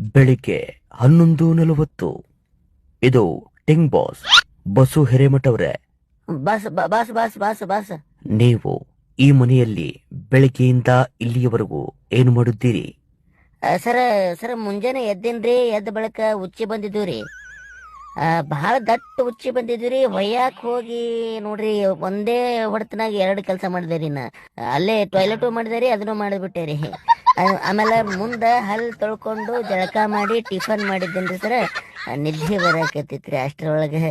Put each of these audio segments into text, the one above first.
ಬೆಳಿಗ್ಗೆ ಹನ್ನೊಂದು ನಲವತ್ತು. ಇದು ಟಿಂಗ್ ಬಾಸ್ ಬಸು ಹಿರೇಮಠವ್ರೆ. ಬಸ್ ಬ- ಬಸ್ ಬಸ್ ಬಸ್ ಬಸ್. ನೀವು ಈ ಮನೆಯಲ್ಲಿ ಬೆಳಿಗ್ಗೆಯಿಂದ ಇಲ್ಲಿಯವರೆಗೂ ಏನು ಮಾಡುತ್ತೀರಿ? ಸರ ಸರ ಮುಂಜಾನೆ ಎದ್ದೇನ್ರಿ? ಎದ್ದ ಬಳಿಕ ಉಚ್ಚಿ ಬಂದಿದ್ದೀವ್ರಿ. ಬಹಳ ದಟ್ಟ ಉಚ್ಚಿ ಬಂದಿದ್ರಿ ಒಯ್ಯಾಕ್ ಹೋಗಿ ನೋಡ್ರಿ ಒಂದೇ ಹೊಡೆತನಾಗ ಎರಡು ಕೆಲಸ ಮಾಡಿದೇರಿ ನಾ ಅಲ್ಲೇ ಟಾಯ್ಲೆಟು ಮಾಡಿದೇರಿ ಅದನ್ನು ಮಾಡಿಬಿಟ್ಟೇರಿ ಆಮೇಲೆ ಮುಂದೆ ಹಲ್ ತೊಳ್ಕೊಂಡು ಜಳಕ ಮಾಡಿ ಟಿಫನ್ ಮಾಡಿದ್ದೇನ್ರಿ ಸರ. ನಿದ್ದೆ ಬರಕತ್ತಿತ್ರಿ ಅಷ್ಟರೊಳಗೆ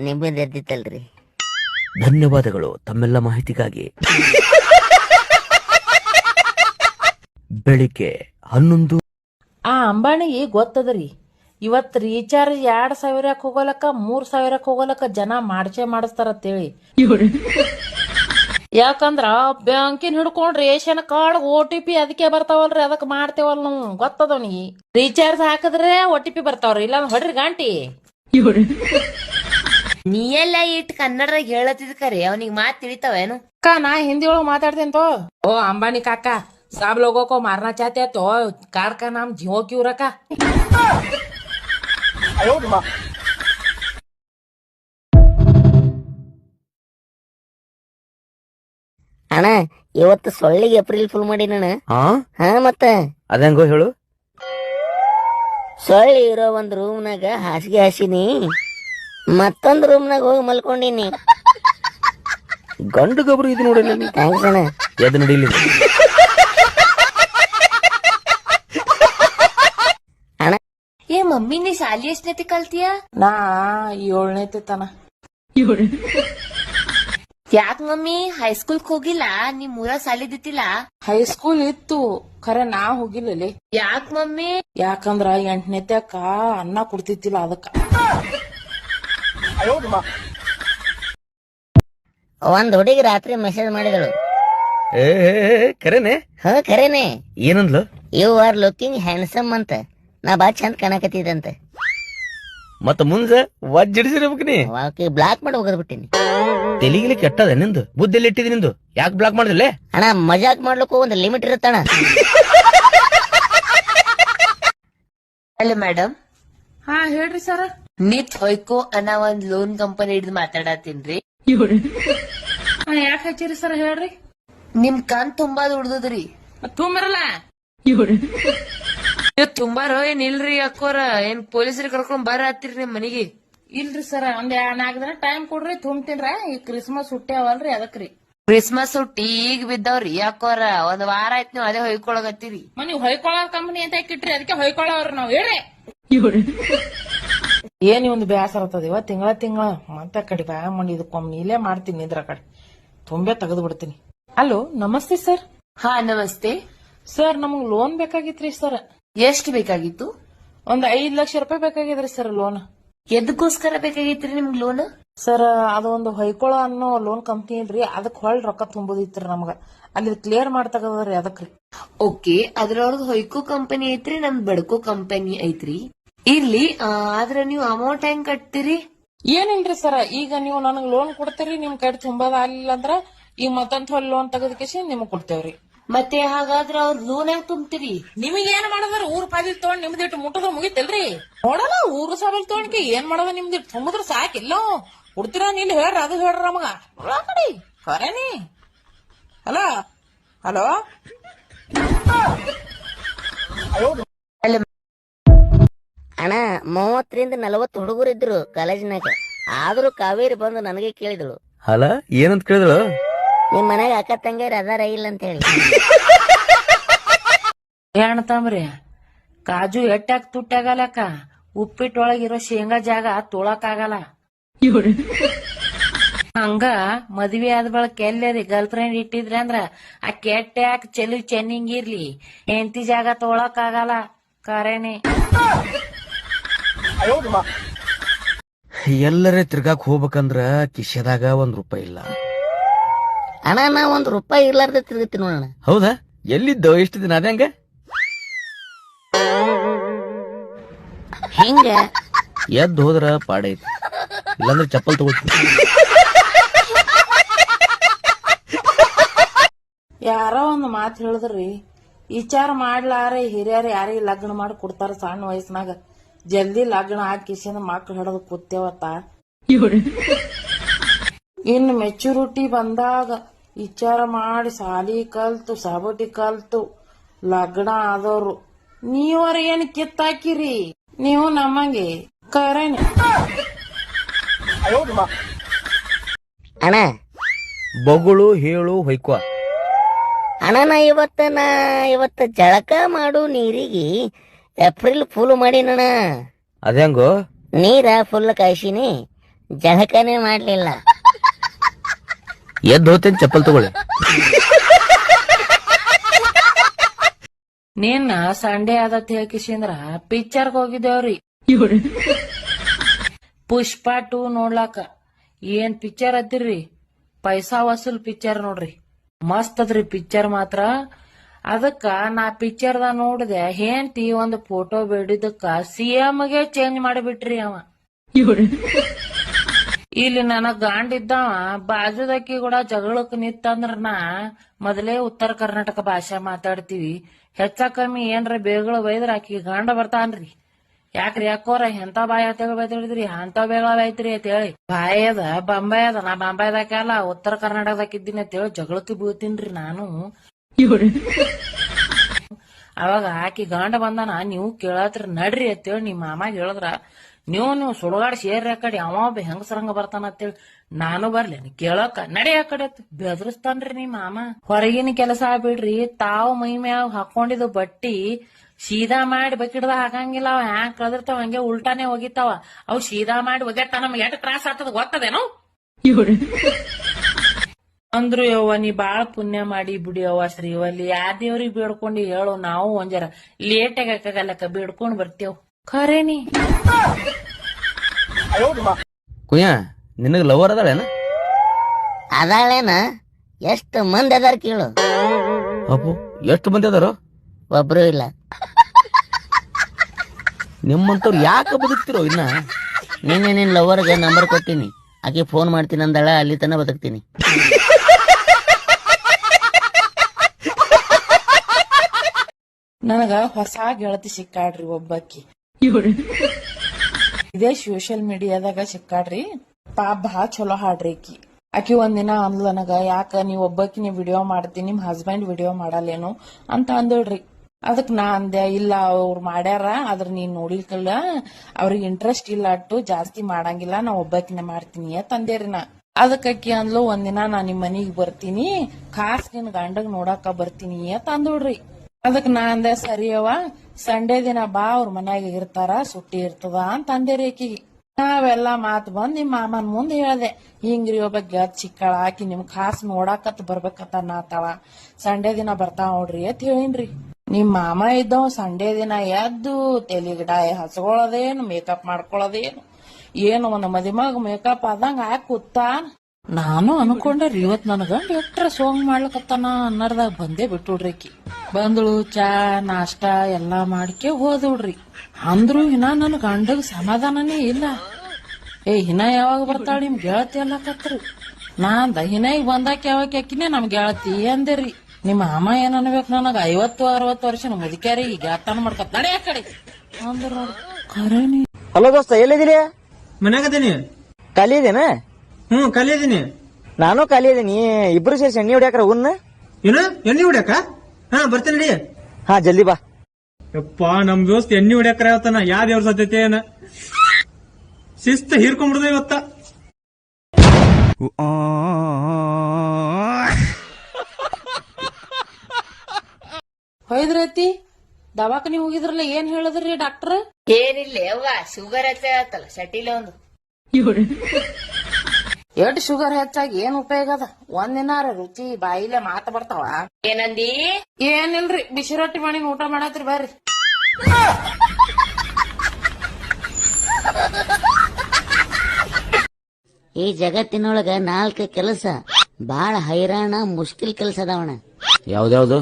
ನಿಮ್ಮದು ಎದ್ದಿತ್ತಲ್ರಿ. ಧನ್ಯವಾದಗಳು ತಮ್ಮೆಲ್ಲ ಮಾಹಿತಿಗಾಗಿ. ಬೆಳಿಗ್ಗೆ ಹನ್ನೊಂದು ಆ ಅಂಬಾಣಿಗೆ ಗೊತ್ತದ್ರಿ ಇವತ್ತು ರೀಚಾರ್ಜ್ ಎರಡ್ ಸಾವಿರಕ್ಕೆ ಹೋಗೋಲಕ್ಕ ಮೂರ್ ಸಾವಿರಕ್ಕೆ ಹೋಗೋಲಕ್ಕ ಜನ ಮಾಡ್ಸೆ ಮಾಡಿಸ್ತಾರತ್ತೇಳಿ ಯಾಕಂದ್ರ ಬ್ಯಾಂಕಿನ ಹಿಡ್ಕೊಂಡ್ ration card O T P ಅದಕ್ಕೆ ಬರ್ತಾವಲ್ರಿ ಅದಕ್ಕೆ ಮಾಡ್ತೇವಲ್ ನಾವು. ಗೊತ್ತದವನಿಗೆ ರೀಚಾರ್ಜ್ ಹಾಕಿದ್ರೆ ಓ ಟಿ ಪಿ ಬರ್ತಾವ್ರಿ ಇಲ್ಲ ಹೊಡ್ರಿ ಗಂಟಿ ನೀ ಎಲ್ಲ ಇಟ್ ಕನ್ನಡದಾಗ ಹೇಳತ್ತಿದ್ಕರಿ ಅವನಿಗೆ ಮಾತು ತಿಳಿತಾವೇನು ಅಕ್ಕ ನಾ ಹಿಂದಿ ಒಳಗ್ ಮಾತಾಡ್ತೀನಿ ತೋ. ಓ ಅಂಬಾನಿ ಕಾಕ ಸಾಬ್ ಲೋಗೋಕೋ ಮಾರ್ನಾ ಚಾತೆ ತೋ ಕಾರ್ಕ ನಮ್ ಜಿಯೋ ಕ್ಯೂರಕ 哎呦我的妈！ಅಣ್ಣ ಇವತ್ತು ಸೊಳ್ಳಿಗೆ ಏಪ್ರಿಲ್ ಫುಲ್ ಮಾಡಿನಣ್ಣ ಹಾ ಹಾ ಮತ್ತ? ಅದಂಗೋ ಹೇಳು. ಸೊಳ್ಳಿ ಇರೋ ಒಂದ್ ರೂಮ್ನಾಗ ಹಾಸಿಗೆ ಹಾಸಿನಿ. ಮತ್ತೊಂದ್ ರೂಮ್ನಾಗ ಹೋಗಿ ಮಲ್ಕೊಂಡಿನಿ. ಗಂಡು ಗೊಬ್ಬರು ಇದು ನೋಡಿ ಅಣ್ಣ. ಎದ್ದು ನಡೀಲಿ. ಮಮ್ಮಿ ನೀ ಶಾಲಿ ಎಷ್ಟನೇತಿ ಕಲ್ತಿಯ? ನಾ ಏಳ್ನೇತಿ ತನ. ಯಾಕ ಮಮ್ಮಿ? ಹೈಸ್ಕೂಲ್ಕ್ ಹೋಗಿಲ್ಲ? ನಿಮ್ ಮೂರ ಶಾಲಿ ದಿತ್ತಿಲ್ಲ ಹೈಸ್ಕೂಲ್ ಇತ್ತು. ಖರೆ ನಾ ಹೋಗಿಲ್ಲ ಯಾಕ ಮಮ್ಮಿ? ಯಾಕಂದ್ರ ಎಂಟನೇತ್ಯಾಕ ಅನ್ನ ಕೊಡ್ತಿದ್ದಿಲ್ಲ ಅದಕ್ಕ. ಒಂದ್ ಹುಡುಗಿ ರಾತ್ರಿ ಮೆಸೇಜ್ ಮಾಡಿದಳು. ಏ ಕರೆನೆ? ಹ ಖರೇನೆ ಏನಂದ್ಲು? ಯು ಆರ್ ಲುಕಿಂಗ್ ಹ್ಯಾಂಡ್ಸಮ್ ಅಂತ. ನಾ ಬಾ ಚಂದ ಕಾಣಕತ್ತಿದಂತೆ. ಮತ್ತ ಮುಂದ ವಜ್ಜಿಡಿಸಿರ್ಬೇಕು ನೀ. ಬ್ಲಾಕ್ ಮಾಡಿ ಹೋಗದ್ ಬಿಟ್ಟಿನಿ. ತೆಲಿಗಿಲಿ ಕೆಟ್ಟದ ನಿಂದು? ಬುದ್ಧಿ ಇಟ್ಟಿದ್ ನಿಂದು? ಯಾಕೆ ಬ್ಲಾಕ್ ಮಾಡಿದ್ರಲ್ಲೇ? ಅಣ್ಣ ಮಜಾಕ್ ಮಾಡ್ಲಿಕ್ಕೂ ಒಂದು ಲಿಮಿಟ್ ಇರುತ್ತಣ್ಣ. ಹಲೋ ಮೇಡಮ್ ಹಾ ಹೇಳ್ರಿ ಸರ ನಿತ್ ಹೊಯ್ಕೋ ಅನ್ನ ಒಂದ್ ಲೋನ್ ಕಂಪನಿ ಹಿಡಿದು ಮಾತಾಡತ್ತೀನ್ರಿ. ಯಾಕೆ ಹಚ್ಚಿರಿ ಸರ್ ಹೇಳ್ರಿ. ನಿಮ್ ಕಣ್ ತುಂಬಾ ದುಡ್ದದ್ರಿ. ತುಂಬರಲ್ಲ ನೀವ್ ತುಂಬಾರೋ ಏನ್ ಇಲ್ರಿ ಅಕ್ಕೋರ. ಏನ್ ಪೊಲೀಸರಿಗೆ ಕರ್ಕೊಂಡ್ ಬರ ಹತ್ತಿರಿ ನಿಮ್ ಮನಿಗೆ. ಇಲ್ರಿ ಸರ ಒಂದ್ ನಾಲ್ಕು ದಿನ ಟೈಮ್ ಕೊಡ್ರಿ ತುಂಬ್ತೀನ್ರ. ಈ ಕ್ರಿಸ್ಮಸ್ ಹುಟ್ಟಿ ಅವಲ್ರಿ ಅದಕ್ರಿ. ಕ್ರಿಸ್ಮಸ್ ಹುಟ್ಟಿ ಈಗ ಬಿದ್ದವ್ರಿ ಅಕ್ಕೋರ. ಒಂದ್ ವಾರ ಆಯ್ತು ನೀವು ಅದೇ ಹೊಯ್ಕೊಳಗತ್ತೀರಿ ಮನಿ ಹೊಯ್ಕೊಳ ಹೊಯ್ಕೊಳ್ಳೋ ಕಂಪನಿ ಅಂತ ಇಕ್ಕಿಟ್ರಿ ಅದಕ್ಕೆ ಹೊಯ್ಕೊಳ್ಳೋರ್ ನಾವ್. ಹೇಳ್ರಿ. ಏನ್ ಒಂದು ಬೇಸರ ಇವ ತಿಂಗಳ ತಿಂಗಳ. ಮತ್ತೆ ಕಡೆ ಬ್ಯಾ ಮಾಡಿ ಇದಕ್ಕೊಮ್ಮೆ ಇಲ್ಲೇ ಮಾಡ್ತೀನಿ ಇದ್ರ ಕಡೆ. ತುಂಬೆ ತೆಗೆದು ಬಿಡ್ತೀನಿ. ಹಲೋ ನಮಸ್ತೆ ಸರ್. ಹಾ ನಮಸ್ತೆ. ಸರ್ ನಮಗ್ ಲೋನ್ ಬೇಕಾಗಿತ್ರಿ ಸರ್. ಎಷ್ಟ್ ಬೇಕಾಗಿತ್ತು? ಒಂದ್ ಐದ್ ಲಕ್ಷ ರೂಪಾಯಿ ಬೇಕಾಗಿದ್ರಿ ಸರ್ ಲೋನ್ ಎದಕ್ಕೋಸ್ಕರ ಬೇಕಾಗಿತ್ರಿ ನಿಮ್ಗೆ ಲೋನ್ ಸರ್ ಅದು ಒಂದು ಹೊಯ್ಕೊಳ ಅನ್ನೋ ಲೋನ್ ಕಂಪ್ನಿ ಇಲ್ರಿ ಅದಕ್ಕೆ ಹೊಳ್ ರೊಕ್ಕ ತುಂಬೋದಿತ್ರಿ ನಮಗ. ಅಲ್ಲಿ ಕ್ಲಿಯರ್ ಮಾಡ್ತಗದ್ರಿ ಅದಕ್ರಿ. ಓಕೆ ಅದ್ರವ್ರದ್ದು ಹೊಯ್ಕೋ ಕಂಪನಿ ಐತ್ರಿ ನಮ್ದು ಬಡ್ಕೋ ಕಂಪನಿ ಐತ್ರಿ. ಇರ್ಲಿ ಆ, ಆದ್ರ ನೀವು ಅಮೌಂಟ್ ಹೆಂಗ್ ಕಟ್ತೀರಿ? ಏನಿಲ್ರಿ ಸರ್ ಈಗ ನೀವು ನನಗ್ ಲೋನ್ ಕೊಡ್ತೀರಿ ನಿಮ್ ಕೈ ತುಂಬದ ಆಗ್ಲಿಲ್ಲ ಅಂದ್ರ ಈಗ ಮತ್ತೊಂದ್ ಲೋನ್ ತಗೋದಕ್ಕೆ ನಿಮಗ್ ಕೊಡ್ತೇವ್ರಿ. ಮತ್ತೆ ಹಾಗಾದ್ರೆ ಅವ್ರ ಲೋನ್ ಹೆಂಗ್ ತುಂಬ್ತೀರಿ? ನಿಮಗ್ ಏನ್ ಮಾಡದ್ರ? ಊರ್ ಪಾದಿಲ್ ತಗೊಂಡ್ ನಿಮ್ದಿಟ್ಟು ಮುಟ್ಟದ್ರ ಮುಗಿತಿಲ್ರಿ? ನೋಡಲ್ಲ ಊರ್ ಸಾಬಲ್ ತಗೊಂಡ್ಕಿ ಏನ್ ಮಾಡದ ನಿಮ್ದಿಟ್ಟು ತುಂಬಿದ್ರ ಸಾಕಿಲ್ಲ ಹುಡ್ತಿರ ನೀನ್ ಹೇಳ್ರ ಅದು ಹೇಳ್ರ ನಮಗ. ನೋಡಿ ಕಡಿ ಕರೇನಿ ಹಲೋ ಹಲೋ ಅಣ್ಣ ಮೂವತ್ತರಿಂದ ನಲವತ್ತು ಹುಡುಗರು ಇದ್ರು ಕಾಲೇಜಿನಾಗ. ಆದ್ರೂ ಕಾವೇರಿ ಬಂದು ನನಗೆ ಕೇಳಿದಳು. ಅಲ್ಲ ಏನಂತ ಕೇಳಿದಳು? ನಿಮ್ ಮನೆಗ ಅಕ್ಕ ತಂಗಿಯರ್ ಅದಾರ ಇಲ್ಲ ಅಂತ ಹೇಳಿ ಏನಂತಂಬ್ರಿ ಕಾಜು ಎಟ್ಟಾಗ ತುಟ್ಟಾಗಲಕ್ಕ ಉಪ್ಪಿಟ್ಟೊಳಗಿರೋ ಶೇಂಗಾ ಜಾಗ ತೊಳಕ್ ಆಗಲ್ಲ ಹಂಗ ಮದ್ವಿ ಆದ ಬಳಕ ಎಲ್ಲರಿ ಗರ್ಲ್ ಫ್ರೆಂಡ್ ಇಟ್ಟಿದ್ರಿ ಅಂದ್ರ ಆ ಕೆಟ್ಟ್ಯಾಕ್ ಚೆಲು ಚೆನ್ನಿಂಗಿರ್ಲಿ ಹೆಂಡತಿ ಜಾಗ ತೊಳಕ್ ಆಗಲ್ಲ ಕರೇನೆ ಎಲ್ಲರೇ ತಿರ್ಗಾಕ್ ಹೋಗ್ಬೇಕಂದ್ರ ಕಿಶದಾಗ ಒಂದ್ ರೂಪಾಯಿ ಇಲ್ಲ. ಅಣ್ಣ ನಾ ಒಂದ್ ರೂಪಾಯಿ ಇರ್ಲಾರ್ದ ತಿರುಗತ್ತಿ ನೋಡೋಣ ಹೌದಾ? ಎಲ್ಲಿದ್ದೋ? ಇಷ್ಟು ದಿನ ಅದಂಗ ಹಿಂಗ? ಎದ್ದು ಹೋದ್ರ ಪಾಡೈತಿ. ಇಲ್ಲಾಂದ್ರೆ ಚಪ್ಪಲ್ ತಗೋತೀನಿ. ಯಾರೋ ಒಂದು ಮಾತು ಹೇಳಿದ್ರಿ ವಿಚಾರ ಮಾಡ್ಲಾರೆ ಹಿರಿಯರು ಯಾರಿಗೆ ಲಗ್ನ ಮಾಡಿ ಕೊಡ್ತಾರ ಸಣ್ಣ ವಯಸ್ಸಿನಾಗ? ಜಲ್ದಿ ಲಗ್ನ ಹಾಕಿಸಿಂದ ಮಕ್ಳು ಹಿಡಿದು ಕೂತೇವತ್ತ ಇನ್ನು ಮೆಚುರಿಟಿ ಬಂದಾಗ ವಿಚಾರ ಮಾಡಿ ಸಾಲಿ ಕಲ್ತು ಸಾಬಟಿ ಕಲ್ತು ಲಗ್ನ ಆದವ್ರು ನೀವರ ಏನ್ ಕಿತ್ತಾಕಿರಿ? ನೀವು ನಮಗೆ ಕರೇನೆ. ಅಣ್ಣ. ಬೊಗಳು ಹೇಳು ಹೊಯ್ಕೋ ಅಣ್ಣ ನಾ ಇವತ್ತ ನಾ ಇವತ್ತ ಜಳಕ ಮಾಡು ನೀರಿಗೆ ಏಪ್ರಿಲ್ ಫುಲ್ ಮಾಡಿನಣ ಅದೇ ನೀರ ಫುಲ್ ಕಾಯಿಸಿನಿ. ಜಳಕನೇ ಮಾಡ್ಲಿಲ್ಲ. ಎದ್ದು ಹೋಗ್ತೇನೆ, ಚಪ್ಪಲ್ ತಗೊಳ್ಳಿ. ನಿನ್ನ ಸಂಡೇ ಆದತ್ ಹೇಳ್ಕಿಸಿಂದ್ರ ಪಿಕ್ಚರ್ ಹೋಗಿದ್ದೇವ್ರಿ. ಪುಷ್ಪ ಟೂ ನೋಡ್ಲಾಕ. ಏನ್ ಪಿಕ್ಚರ್ ಅದಿರ್ರಿ? ಪೈಸಾ ವಸೂಲ್ ಪಿಕ್ಚರ್ ನೋಡ್ರಿ. ಮಸ್ತ್ ಅದ್ರಿ ಪಿಕ್ಚರ್ ಮಾತ್ರ. ಅದಕ್ಕ ನಾ ಪಿಕ್ಚರ್ದ ನೋಡಿದೆ, ಹೆಂಡತಿ ಒಂದು ಫೋಟೋ ಬೇಡಿದಕ್ಕ ಸಿಎಂಗೆ ಚೇಂಜ್ ಮಾಡಿಬಿಟ್ರಿ ಅವ. ಇಲ್ಲಿ ನನ ಗಾಂಡ್ ಇದ್ದವ ಬಾಜುದಕ್ಕಿ ಕೂಡ ಜಗಳಕ್ ನಿತ್ತಂದ್ರ ನಾ ಮೊದಲೇ ಉತ್ತರ ಕರ್ನಾಟಕ ಭಾಷೆ ಮಾತಾಡ್ತೀವಿ. ಹೆಚ್ಚ ಕಮ್ಮಿ ಏನ್ರ ಬೇಗಳ ಬೈದ್ರ ಆಕಿ ಗಂಡ ಬರ್ತಾನ್ರಿ. ಯಾಕ್ರಿ ಯಾಕೋರ ಎಂತ ಬಾಯಿ ಬೈತಿದ್ರಿ ಅಂತ ಬೇಗಳ ಬೈತ್ರಿ ಅಂತ ಹೇಳಿ ಬಾಯಿ ಅದ ಬಾಂಬೆ ಅದ ನಾ ಬಂಬೈದಾಕಲ್ಲ ಉತ್ತರ ಕರ್ನಾಟಕದಾಗ ಇದ್ದೀನಿ ಅಂತ ಹೇಳಿ ಜಗಳಕ್ಕೆ ಬೀಳ್ತೀನ್ರಿ ನಾನು. ಅವಾಗ ಆಕಿ ಗಾಂಡ ಬಂದಾನ, ನೀವು ಕೇಳತ್ರಿ, ನಡ್ರಿ ಅಂತೇಳಿ ನಿಮ್ ಮಾಮಾಗ ಹೇಳಿದ್ರ. ನೀವು ನೀವು ಸುಡುಗಾಡ್ ಸೇರಿ ಆ ಕಡೆ ಅವ ಒಬ್ಬ ಹೆಂಗಸರಂಗ ಬರ್ತಾನ ಅಂತೇಳಿ ನಾನು ಬರ್ಲೇನು ಕೇಳಕ ನಡೆ ಆ ಕಡೆ ಬೆದರಿಸ್ತಾನ್ರಿ ನಿಮ್ ಮಾಮ. ಹೊರಗಿನ ಕೆಲಸ ಬಿಡ್ರಿ ತಾವು ಮೈ ಮ್ಯಾಗ ಹಾಕೊಂಡಿದ ಬಟ್ಟಿ ಸೀದಾ ಮಾಡಿ ಬಕಿಡ್ದ ಹಾಕಂಗಿಲ್ಲ ಅವ ಹ್ಯಾಂಗ್ ಕಳದಿರ್ತಾವ ಹಂಗೆ ಉಲ್ಟಾನೆ ಹೋಗಿತ್ತಾವ. ಅವ್ ಸೀದಾ ಮಾಡಿ ಒಗೆಟ್ಟ ನಮ್ಗೆ ಎಷ್ಟು ತ್ರಾಸ ಆಗ್ತದ ಗೊತ್ತದೇನೋ? ಅಂದ್ರು ಯವ್ವ ನೀ ಬಾಳ ಪುಣ್ಯ ಮಾಡಿ ಬಿಡಿ ಯವ್ವ ಶ್ರೀವಲ್ಲಿ. ಯಾ ದೇವ್ರಿಗೆ ಬೇಡ್ಕೊಂಡು ಹೇಳು ನಾವು ಒಂಜರ ಲೇಟ್ ಆಗಕ್ಕಾಗಲ್ಲಕ್ಕ ಬೇಡ್ಕೊಂಡ್ ಬರ್ತೇವ್. ಖರೇನಿ. ಕುಯ್ಯ ನಿನಗ ಲವರ್ ಅದಾಳೇನ? ಅದಾಳೇನ? ಎಷ್ಟು ಮಂದಿ ಅದಾರ ಕೇಳು. ಅಪ್ಪು ಎಷ್ಟು ಮಂದಿ ಅದಾರು? ಒಬ್ರು ಇಲ್ಲ. ನಿಮ್ಮಂತವ್ರು ಯಾಕೆ ಬದುಕ್ತಿರೋ ಇನ್ನ? ನಿನ್ನೆ ನಿನ್ ಲವರ್ಗೆ ನಂಬರ್ ಕೊಟ್ಟಿನಿ. ಆಕೆ ಫೋನ್ ಮಾಡ್ತೀನಿ ಅಂದಾಳ ಅಲ್ಲಿ ತನ ಬದುಕ್ತೀನಿ. ನನಗ ಹೊಸ ಗೆಳತಿ ಸಿಕ್ಕಾಡ್ರಿ ಒಬ್ಬಾಕಿ. ಇದೇ ಸೋಶಿಯಲ್ ಮೀಡಿಯಾದಾಗ ಸಿಕ್ಕಾಡ್ರಿ ಪಾಪ ಬಾ ಚಲೋ ಹಾಡ್ರಿ ಆಕಿ. ಆಕಿ ಒಂದಿನ ಅಂದ್ಲ ನನಗ, ಯಾಕ ನೀವ್ ಒಬ್ಬಕಿನ ವಿಡಿಯೋ ಮಾಡ್ತೀನಿ ನಿಮ್ ಹಸ್ಬೆಂಡ್ ವಿಡಿಯೋ ಮಾಡಲ್ಲೇನು ಅಂತ ಅಂದಳ್ರಿ. ಅದಕ್ ನಾ ಅಂದೆ, ಇಲ್ಲ ಅವ್ರು ಮಾಡ್ಯಾರ, ಆದ್ರ ನೀನ್ ನೋಡಿಲ್ಕಲ್ಲ ಅವ್ರಿಗೆ ಇಂಟ್ರೆಸ್ಟ್ ಇಲ್ಲ ಅಟ್ಟು, ಜಾಸ್ತಿ ಮಾಡಂಗಿಲ್ಲ, ನಾ ಒಬ್ಬಾಕಿನ ಮಾಡ್ತೀನಿ ಅಂತ ಅಂದೇರಿ ನಾ. ಅದಕ್ಕೆ ಅಂದ್ಲು, ಒಂದಿನ ನಾ ನಿಮ್ ಮನಿಗ್ ಬರ್ತೀನಿ ಖಾಸ್ ನಿನ್ ಗಂಡಗ್ ನೋಡಾಕ ಬರ್ತೀನಿ ಅಂತ ಅಂದೋಡ್ರಿ ಅದಕ್ ನಾ ಅಂದೆ ಸರಿಯವ ಸಂಡೇ ದಿನ ಬಾ, ಅವ್ರ ಮನ್ಯಾಗ ಇರ್ತಾರ, ಸುಟ್ಟಿ ಇರ್ತದ ಅಂತ ಅಂದೆ ಆಕಿಗೆ ನಾವೆಲ್ಲಾ ಮಾತ್ ಬಂದ್ ನಿಮ್ ಮಾಮನ್ ಮುಂದ್ ಹೇಳ್ದೆ ಹಿಂಗ್ರಿ ಒಬ್ಬ ಚಿಕ್ಕಳ, ಆಕಿ ನಿಮ್ ಖಾಸ್ ನೋಡಾಕತ್ ಬರ್ಬೇಕತ್ತ ನಾತಾಳ. ಸಂಡೇ ದಿನ ಬರ್ತಾವ ನೋಡ್ರಿ ಅಂತ ಹೇಳಿನ್ರಿ ನಿಮ್ ಮಾಮ ಇದ್ದವ್ ಸಂಡೇ ದಿನ ಎದ್ದು ತೆಲಿಗಿಡ ಹಚ್ಕೊಳ್ಳೋದೇನು ಮೇಕಪ್ ಮಾಡ್ಕೊಳ್ಳೋದೇನು ಏನು ಒಂದ್ ಮದಿಮಗ ಮೇಕಪ್ ಆದಂಗ ಹಾಕಿ ಕೂತ ನಾನು ಅನ್ಕೊಂಡ್ರಿ ಇವತ್ ನನ್ ಗಂಡ ಎಟ್ರ ಸೋಂಗ್ ಮಾಡ್ಲಕತ್ತಾನ ಅನ್ನರ್ದಾಗ ಬಂದೇ ಬಿಟ್ಟುಡ್ರಿ ಆಕಿ. ಬಂದಳು ಚಾ ನಾಷ್ಟ ಎಲ್ಲಾ ಮಾಡ್ಕೆ ಹೋದ್ರಿ ಅಂದ್ರು ಇನ್ನ ನನ್ ಗಂಡಗ್ ಸಮಾಧಾನನೇ ಇಲ್ಲ. ಏ ಹಿನ ಯಾವಾಗ ಬರ್ತಾಳ ನಿಮ್ ಗೆಳತಿ ಅಲ್ಲಕತ್ರಿ ನಾ ಅಂದ ಹಿನ ಈಗ ಬಂದಾಕ ಯಾವಾಗ ಆಕಿನೇ ನಮ್ ಗೆಳತಿ ಅಂದೇರಿ. ನಿಮ್ಮ ಅಮ್ಮ ಏನ್ ಅನ್ಬೇಕು ನನಗ? ಐವತ್ತು ಅರವತ್ತು ವರ್ಷ ಮುದುಕ್ಯಾರಿ ಈಗ ಗೆಳತನ ಮಾಡ್ಕೊತ ನಡೆ ಆ ಕಡೆ. ಅಂದ್ರ ನೋಡ್ ಹಲೋ ದೋಸ್ತ ಎಲ್ಲಿದ್ದೀರಿ? ಮನ್ಯಾಗದೀನಿ ಖಾಲಿ ಇದೇನ? ಹ್ಮ್ ಕಲಿಯದೀನಿ. ನಾನು ಕಲಿಯದೀನಿ. ಇಬ್ರು ಸೇರಿ ಎಣ್ಣೆ ಹೊಡ್ಯಾಕ್ರ ಉನ್ನ ಏನು? ಎಣ್ಣೆ ಹೊಡ್ಯಾಕ? ಹಾ ಬರ್ತೇನೆ ನಡಿ. ಹಾ ಜಲ್ದಿ ಬಾ. ಯಪ್ಪ ನಮ್ ದೋಸ್ತ್ ಎಣ್ಣೆ ಹೊಡ್ಯಾಕ್ರ ಇವತ್ತನ ಯಾರ ದೇವ್ರ ಸದ್ಯತೆ ಏನ? ಶಿಸ್ತ ಹೀರ್ಕೊಂಡ್ಬಿಡ್ದ ಇವತ್ತ. ಹೊಯ್ದ್ರತಿ ದವಾಖಾನಿ ಹೋಗಿದ್ರಲ್ಲ ಏನ್ ಹೇಳಿದ್ರಿ ಡಾಕ್ಟರ್? ಏನಿಲ್ಲ ಯವ್ವ ಶುಗರ್ ಅತ್ತಲ್ಲ ಸಟಿಲ ಒಂದು ಎಷ್ಟ್ ಶುಗರ್ ಹೆಚ್ಚಾಗಿ ಏನ್ ಉಪಯೋಗ ಅದ? ಒಂದಿನಾರ ರುಚಿ ಬಾಯಿಲೆ ಮಾತ ಬರ್ತಾವ. ಏನಂದಿ? ಏನಿಲ್ರಿ ಬಿಸಿ ರೊಟ್ಟಿ ಮಾಡಿ ಊಟ ಮಾಡತ್ರಿ ಬರ್ರಿ. ಈ ಜಗತ್ತಿನೊಳಗ ನಾಲ್ಕು ಕೆಲಸ ಬಾಳ ಹೈರಾಣ ಮುಷ್ಕಿಲ್ ಕೆಲಸ ಅದಾವಣ ಯಾವ್ದ್ಯಾವ್ದು?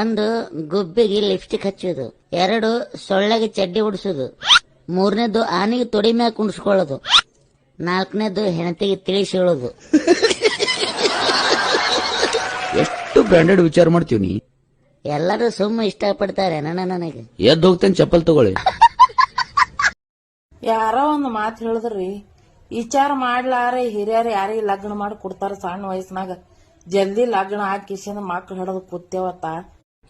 ಒಂದು ಗುಬ್ಬಿಗೆ ಲಿಪ್ಸ್ಟಿಕ್ ಹಚ್ಚೋದು ಎರಡು ಸೊಳ್ಳೆಗೆ ಚಡ್ಡಿ ಉಡಿಸೋದು ಮೂರನೇದು ಆನೆಗೆ ತೊಡಿ ಮ್ಯಾಗ ಕುಣಿಸ್ಕೊಳ್ಳೋದು. ನಾಲ್ಕನೇದು ಹೆಣತಿಗೆ ತಿಳಿಸಿ ಹೇಳೋದು. ಎಷ್ಟು ಬ್ರಾಂಡೆಡ್ ವಿಚಾರ ಮಾಡ್ತೀವಿ ನೀ? ಎಲ್ಲರೂ ಸುಮ್ಮ ಇಷ್ಟಪಡ್ತಾರೆ ನನ್ನ ನನಗೆ. ಎದ್ದು ಹೋಗ್ತೇನೆ ಚಪ್ಪಲ್ ತಗೊಳ್ಳಿ. ಯಾರೋ ಒಂದು ಮಾತು ಹೇಳಿದ್ರಿ ವಿಚಾರ ಮಾಡ್ಲಾರೆ ಹಿರಿಯರು ಯಾರಿಗೆ ಲಗ್ನ ಮಾಡಿ ಕೊಡ್ತಾರ ಸಣ್ಣ ವಯಸ್ಸಿನಾಗ. ಜಲ್ದಿ ಲಗ್ನ ಹಾಕಿಸಿಂದ ಮಕ್ಳು ಹಿಡಿದು ಕೂತೇವತ್ತ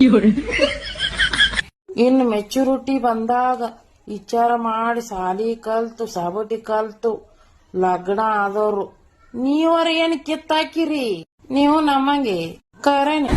ಇನ್ನು ಮೆಚುರಿಟಿ ಬಂದಾಗ ವಿಚಾರ ಮಾಡಿ ಸಾಲಿ ಕಲ್ತು ಸಾಬಟಿ ಕಲ್ತು. ಲಗ್ನ ಆದವ್ರು ನೀವರ ಏನ್ ಕಿತ್ತಾಕಿರಿ? ನೀವು ನಮಗೆ ಕರೇನೆ.